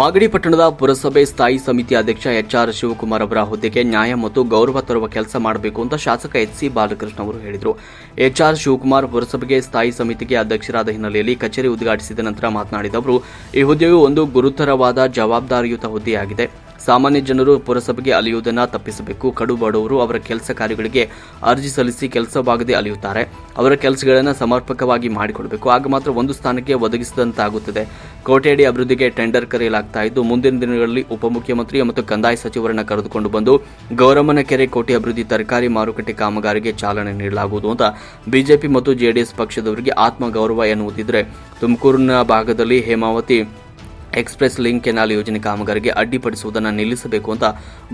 ಮಾಗಡಿ ಪಟ್ಟಣದ ಪುರಸಭೆ ಸ್ಥಾಯಿ ಸಮಿತಿ ಅಧ್ಯಕ್ಷ ಎಚ್ಆರ್ ಶಿವಕುಮಾರ್ ಅವರ ಹುದ್ದೆಗೆ ನ್ಯಾಯ ಮತ್ತು ಗೌರವ ತರುವ ಕೆಲಸ ಮಾಡಬೇಕು ಅಂತ ಶಾಸಕ ಎಚ್ ಸಿ ಬಾಲಕೃಷ್ಣ ಅವರು ಹೇಳಿದರು. ಎಚ್ಆರ್ ಶಿವಕುಮಾರ್ ಪುರಸಭೆಗೆ ಸ್ಥಾಯಿ ಸಮಿತಿಗೆ ಅಧ್ಯಕ್ಷರಾದ ಹಿನ್ನೆಲೆಯಲ್ಲಿ ಕಚೇರಿ ಉದ್ಘಾಟಿಸಿದ ನಂತರ ಮಾತನಾಡಿದ ಅವರು, ಈ ಹುದ್ದೆಯು ಒಂದು ಗುರುತರವಾದ ಜವಾಬ್ದಾರಿಯುತ ಹುದ್ದೆಯಾಗಿದೆ. ಸಾಮಾನ್ಯ ಜನರು ಪುರಸಭೆಗೆ ಅಲಿಯುವುದನ್ನು ತಪ್ಪಿಸಬೇಕು. ಕಡು ಬಡವರು ಅವರ ಕೆಲಸ ಕಾರ್ಯಗಳಿಗೆ ಅರ್ಜಿ ಸಲ್ಲಿಸಿ ಕೆಲಸವಾಗದೆ ಅಲಿಯುತ್ತಾರೆ. ಅವರ ಕೆಲಸಗಳನ್ನು ಸಮರ್ಪಕವಾಗಿ ಮಾಡಿಕೊಡಬೇಕು. ಆಗ ಮಾತ್ರ ಒಂದು ಸ್ಥಾನಕ್ಕೆ ಒದಗಿಸಿದಂತಾಗುತ್ತದೆ. ಕೋಟೆಯಡಿ ಅಭಿವೃದ್ಧಿಗೆ ಟೆಂಡರ್ ಕರೆಯಲಾಗ್ತಾ ಇದ್ದು, ಮುಂದಿನ ದಿನಗಳಲ್ಲಿ ಉಪಮುಖ್ಯಮಂತ್ರಿ ಮತ್ತು ಕಂದಾಯ ಸಚಿವರನ್ನು ಕರೆದುಕೊಂಡು ಬಂದು ಗೌರಮ್ಮನ ಕೆರೆ ಕೋಟೆ ಅಭಿವೃದ್ಧಿ ತರಕಾರಿ ಮಾರುಕಟ್ಟೆ ಕಾಮಗಾರಿಗೆ ಚಾಲನೆ ನೀಡಲಾಗುವುದು ಅಂತ ಬಿಜೆಪಿ ಮತ್ತು ಜೆಡಿಎಸ್ ಪಕ್ಷದವರಿಗೆ ಆತ್ಮಗೌರವ ಎನ್ನುವುದಿದ್ರೆ ತುಮಕೂರಿನ ಭಾಗದಲ್ಲಿ ಹೇಮಾವತಿ ಎಕ್ಸ್ಪ್ರೆಸ್ ಲಿಂಕ್ ಕೆನಾಲ್ ಯೋಜನೆ ಕಾಮಗಾರಿಗೆ ಅಡ್ಡಿಪಡಿಸುವುದನ್ನು ನಿಲ್ಲಿಸಬೇಕು ಅಂತ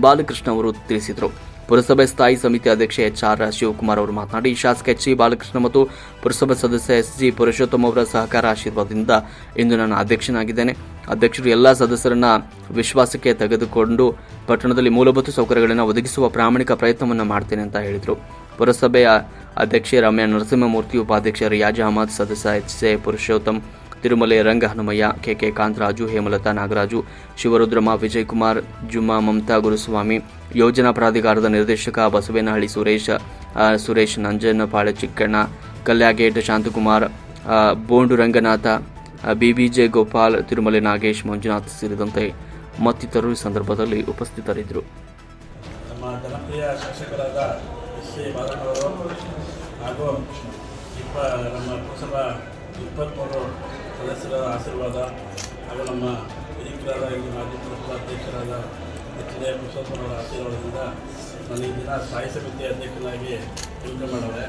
ಬಾಲಕೃಷ್ಣ ಅವರು ತಿಳಿಸಿದರು. ಪುರಸಭೆ ಸ್ಥಾಯಿ ಸಮಿತಿ ಅಧ್ಯಕ್ಷ ಎಚ್ ಆರ್ ಶಿವಕುಮಾರ್ ಅವರು ಮಾತನಾಡಿ, ಶಾಸಕ ಎಚ್ ಸಿ ಬಾಲಕೃಷ್ಣ ಮತ್ತು ಪುರಸಭೆ ಸದಸ್ಯ ಎಸ್ ಜಿ ಪುರುಷೋತ್ತಮ ಅವರ ಸಹಕಾರ ಆಶೀರ್ವಾದದಿಂದ ಇಂದು ನಾನು ಅಧ್ಯಕ್ಷನಾಗಿದ್ದೇನೆ. ಅಧ್ಯಕ್ಷರು ಎಲ್ಲ ಸದಸ್ಯರನ್ನ ವಿಶ್ವಾಸಕ್ಕೆ ತೆಗೆದುಕೊಂಡು ಪಟ್ಟಣದಲ್ಲಿ ಮೂಲಭೂತ ಸೌಕರ್ಯಗಳನ್ನು ಒದಗಿಸುವ ಪ್ರಾಮಾಣಿಕ ಪ್ರಯತ್ನವನ್ನು ಮಾಡ್ತೇನೆ ಅಂತ ಹೇಳಿದರು. ಪುರಸಭೆಯ ಅಧ್ಯಕ್ಷೆ ರಮ್ಯಾ ನರಸಿಂಹಮೂರ್ತಿ, ಉಪಾಧ್ಯಕ್ಷ ರಿಯಾಜ್ ಅಹಮದ್, ಸದಸ್ಯ H A Purushottam Tirumale Ranga Hanumaiah KK Kantharaju, Hemalatha Nagaraju Shivarudramma Vijayakumar, Jumma Mamata Guruswamy, ಯೋಜನಾ ಪ್ರಾಧಿಕಾರದ ನಿರ್ದೇಶಕ ಬಸವೇನಹಳ್ಳಿ ಸುರೇಶ್ ಸುರೇಶ್ ನಂಜನಪಾಳೆ ಚಿಕ್ಕಣ್ಣ, ಕಲ್ಯಾಗೇಟ್, ಶಾಂತಕುಮಾರ್ ಬೋಂಡು ರಂಗನಾಥ ಬಿಬಿಜೆ ಗೋಪಾಲ್, ತಿರುಮಲೆ ನಾಗೇಶ್, ಮಂಜುನಾಥ್ ಸೇರಿದಂತೆ ಮತ್ತಿತರರು ಈ ಸಂದರ್ಭದಲ್ಲಿ ಉಪಸ್ಥಿತರಿದ್ದರು. ನಮ್ಮ ಜನಪ್ರಿಯ ಶಾಸಕರಾದ ಎಸ್ ಹಾಗೂ ಇಪ್ಪ ನಮ್ಮ ಪುರಸಭಾ ಇಪ್ಪತ್ತ್ಮೂರು ಸದಸ್ಯರ ಆಶೀರ್ವಾದ ಹಾಗೂ ನಮ್ಮ ಹಿರಿಕರಾದ ಇಲ್ಲಿ ಮಾಜಿ ಪುರಸಭಾಧ್ಯಕ್ಷರಾದ ಎಚ್ ಡಿ ಪುರುಷೋತ್ತಮರ ಆಶೀರ್ವಾದದಿಂದ ನಾನು ಈ ದಿನ ಸ್ಥಾಯಿ ಸಮಿತಿ ಅಧ್ಯಕ್ಷನಾಗಿ ಕೆಲಸ ಮಾಡವೆ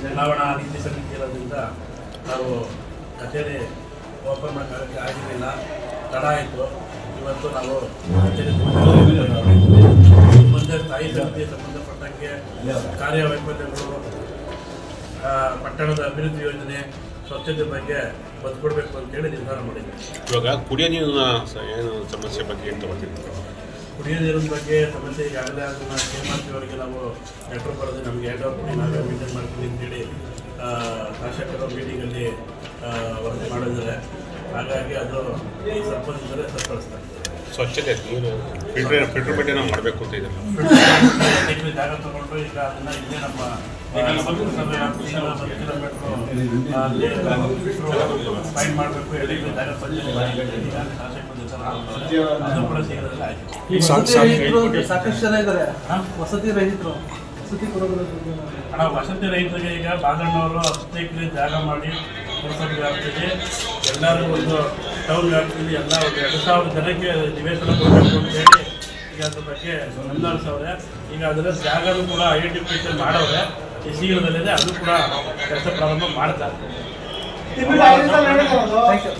ಚುನಾವಣಾ ನೀತಿ ಸಮಿತಿ ಇರೋದ್ರಿಂದ ನಾವು ಕಚೇರಿ ಓಪನ್ ಮಾಡೋಕ್ಕೆ ಆಗಿರಲಿಲ್ಲ. ತಡ ಆಯಿತು. ಇವತ್ತು ನಾವು ಕಚೇರಿ ಮುಂದೆ ಸ್ಥಾಯಿ ಸಮಿತಿಗೆ ಸಂಬಂಧಪಟ್ಟಂಗೆ ಕಾರ್ಯವೈಫಲ್ಯಗಳು ಪಟ್ಟಣದ ಅಭಿವೃದ್ಧಿ ಯೋಜನೆ ಸ್ವಚ್ಛತೆ ಬಗ್ಗೆ ಒತ್ತು ಕೊಡಬೇಕು ಅಂತೇಳಿ ನಿರ್ಧಾರ ಮಾಡಿದೆ ಇವಾಗ ಕುಡಿಯೋ ನೀರಿನ ಏನು ಸಮಸ್ಯೆ ಬಗ್ಗೆ ಏನು ತಗೋತೀವಿ ಕುಡಿಯೋ ನೀರಿನ ಬಗ್ಗೆ ಸಮಸ್ಯೆ ಈಗಾಗಲೇ ಅದನ್ನ ಅವರಿಗೆ ನಾವು ಲೆಟರ್ ಬರೆದು ನಮಗೆ ಎರಡು ಕೊಡಿ ನಾವೇ ಮೇಂಟೈನ್ ಮಾಡ್ತೀವಿ ಅಂತೇಳಿ ಶಾಸಕರು ಮೀಟಿಂಗಲ್ಲಿ ವರದಿ ಮಾಡಿದ್ದಾರೆ. ಹಾಗಾಗಿ ಅದು ದಿನದಲ್ಲೇ ಸರಿಪಡಿಸ್ತಾರೆ ಸ್ವಚ್ಛತೆ ನೀರು ಫಿಲ್ಟರ್ ಫಿಲ್ಟರ್ ಬಗ್ಗೆ ನಾವು ಮಾಡಬೇಕು ಅಂತ ಇದೆ ಜಾಗ ತಗೊಂಡು ಈಗ ಅದನ್ನ ಇಲ್ಲೇ ನಮ್ಮ ಫೈನ್ ಮಾಡಬೇಕು ಜಾಗ ಸ್ವಚ್ಛತೆ ಸಾಕಷ್ಟು ಜನ ಇದ್ದಾರೆ. ವಸತಿ ರಹಿತರು ಹಣ ವಸತಿ ರೈತರಿಗೆ ಈಗ ಬಾಗಣ್ಣವರು ಹತ್ತು ಎಕರೆ ಜಾಗ ಮಾಡಿ ಪುರಸಭೆ ವ್ಯಾಪ್ತಿಗೆ ಎಲ್ಲರೂ ಒಂದು ಟೌನ್ ವ್ಯಾಪ್ತಿಯಲ್ಲಿ ಎಲ್ಲ ಒಂದು ಎರಡು ಸಾವಿರ ಜನಕ್ಕೆ ನಿವೇಶನ ಕೊಡಬೇಕು ಅಂತ ಹೇಳಿ ಈಗ ಅದ್ರ ಬಗ್ಗೆ ಮುಂದುವರಿಸವ್ರೆ ಈಗ ಅದರ ಜಾಗನೂ ಕೂಡ ಐಡೆಂಟಿಫಿಕೇಶನ್ ಮಾಡವ್ರೆ. ಈ ಶೀಘ್ರದಲ್ಲೇ ಅದು ಕೂಡ ಕೆಲಸ ಪ್ರಾರಂಭ ಮಾಡ್ತಾ ಯು